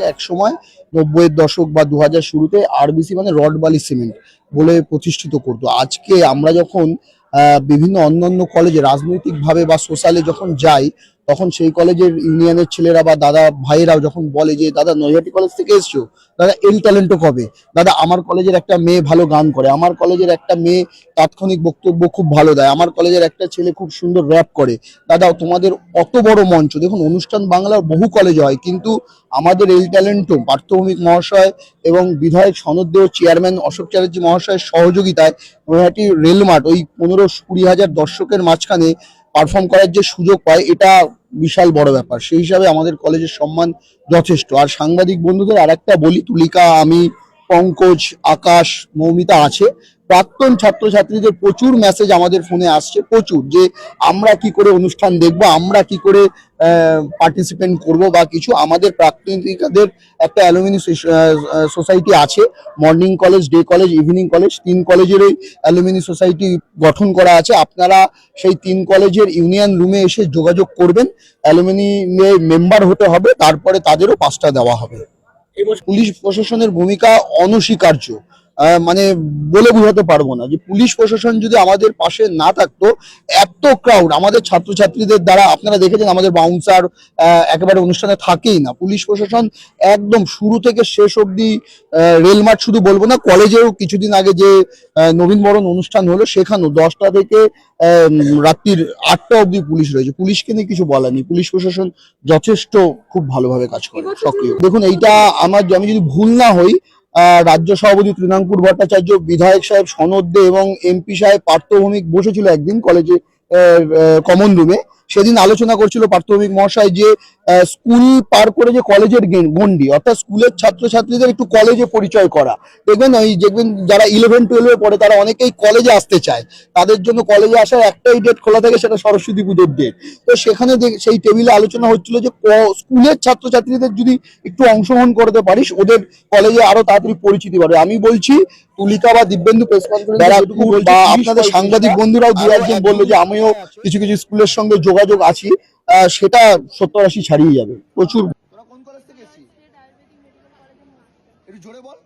যেটাকে একসময় নব্বইয়ের দশক বা দু হাজার শুরুতে আরবিসি মানে রড বালি সিমেন্ট বলে প্রতিষ্ঠিত করতো। আজকে আমরা যখন বিভিন্ন অন্যান্য কলেজে রাজনৈতিকভাবে বা সোশ্যালে যখন যাই তখন সেই কলেজের ইউনিয়নের ছেলেরা বা দাদা ভাইয়েরাও যখন বলে যে, দাদা, নৈহাটি কলেজ থেকে এসছো? দাদা, এল ট্যালেন্টও কবে? দাদা, আমার কলেজের একটা মেয়ে ভালো গান করে। আমার কলেজের একটা মেয়ে তাৎক্ষণিক বক্তব্য খুব ভালো দেয়। আমার কলেজের একটা ছেলে খুব সুন্দর র্যাপ করে। দাদা, তোমাদের অত বড় মঞ্চ। দেখুন, অনুষ্ঠান বাংলার বহু কলেজে হয়, কিন্তু আমাদের এল ট্যালেন্টও পার্থভৌমিক মহাশয় এবং বিধায়ক সনদ দেও চেয়ারম্যান অশোক চ্যাটার্জি মহাশয়ের সহযোগিতায় নৈহাটি রেলমাঠ ওই পনেরো কুড়ি হাজার দর্শকের মাঝখানে পারফর্ম করার যে সুযোগ পায়, এটা বিশাল বড় ব্যাপার। সেই হিসাবে আমাদের কলেজের সম্মান যথেষ্ট। আর সাংবাদিক বন্ধুদের আর একটা বলি, তুলিকা, আমি, পঙ্কজ, আকাশ, মৌমিতা আছে। প্রাক্তন ছাত্রছাত্রীদের প্রচুর মেসেজ আমাদের ফোনে আসছে প্রচুর যে আমরা কি করে অনুষ্ঠান দেখব আমরা কি করে পার্টিসিপেন্ট করব বা কিছু। আমাদের প্রাক্তনিকাদের একটা অ্যালুমিনি সোসাইটি আছে morning college day college evening college তিন কলেজেরই অ্যালুমিনি সোসাইটি গঠন করা আছে। আপনারা সেই তিন কলেজের ইউনিয়ন রুমে এসে যোগাযোগ করবেন অ্যালুমিনি মেম্বার হতে হবে তারপরে তাদেরও পাঁচটা দেওয়া হবে। পুলিশ প্রশাসনের ভূমিকা অনস্বীকার্য। মানে বলে বোঝাতে পারব না যে পুলিশ প্রশাসন যদি আমাদের পাশে না থাকতো এত ক্রাউড আমাদের ছাত্রছাত্রীদের দ্বারা আপনারা দেখেছেন আমাদের বাউন্সার একেবারে অনুষ্ঠানে থাকেই না। পুলিশ প্রশাসন একদম শুরু থেকে শেষ অবধি রেলমার্ট শুধু বলব না কলেজেও কিছুদিন আগে যে নবীনবরণ অনুষ্ঠান হলো সেখানেও দশটা থেকে আহ, রাত্রির আটটা অবধি পুলিশ রয়েছে। পুলিশকে নিয়ে কিছু বলার নেই। পুলিশ প্রশাসন যথেষ্ট খুব ভালোভাবে কাজ করে সক্রিয়। দেখুন এইটা আমার আমি যদি ভুল না হই রাজ্য সভাপতি তৃণাঙ্কুর ভট্টাচার্য, বিধায়ক সাহেব সনদ দে এবং এমপি সাহেব পার্থভৌমিক বসেছিল একদিন কলেজে কমন রুমে সেদিন আলোচনা করছিল পার্থভৌমিক মহাশয় যে স্কুল পার করে যে কলেজের গে- গণ্ডি অর্থাৎ স্কুলের ছাত্রছাত্রীদের একটু কলেজে পরিচয় করা। দেখবেন ওই দেখবেন যারা ইলেভেন টুয়েলভে পড়ে তারা অনেকেই কলেজে আসতে চায়। তাদের জন্য কলেজে আসার একটাই ডেট খোলা থাকে সেটা সরস্বতী পুজোর ডেট তো সেখানে সেই টেবিলে আলোচনা হচ্ছিল যে স্কুলের ছাত্রছাত্রীদের যদি একটু অংশগ্রহণ করতে পারিস ওদের কলেজে আরও তাড়াতাড়ি পরিচিতি বাড়বে। আমি বলছি তুলিকা বা দিব্যেন্দু প্রেস কনফারেন্স বা আপনাদের সাংবাদিক বন্ধুরাও দু একজন বলল যে আমিও কিছু কিছু স্কুলের সঙ্গে যোগাযোগ আছি আহ, সেটা সত্তর আশি ছাড়িয়ে যাবে। প্রচুর জোরে বল।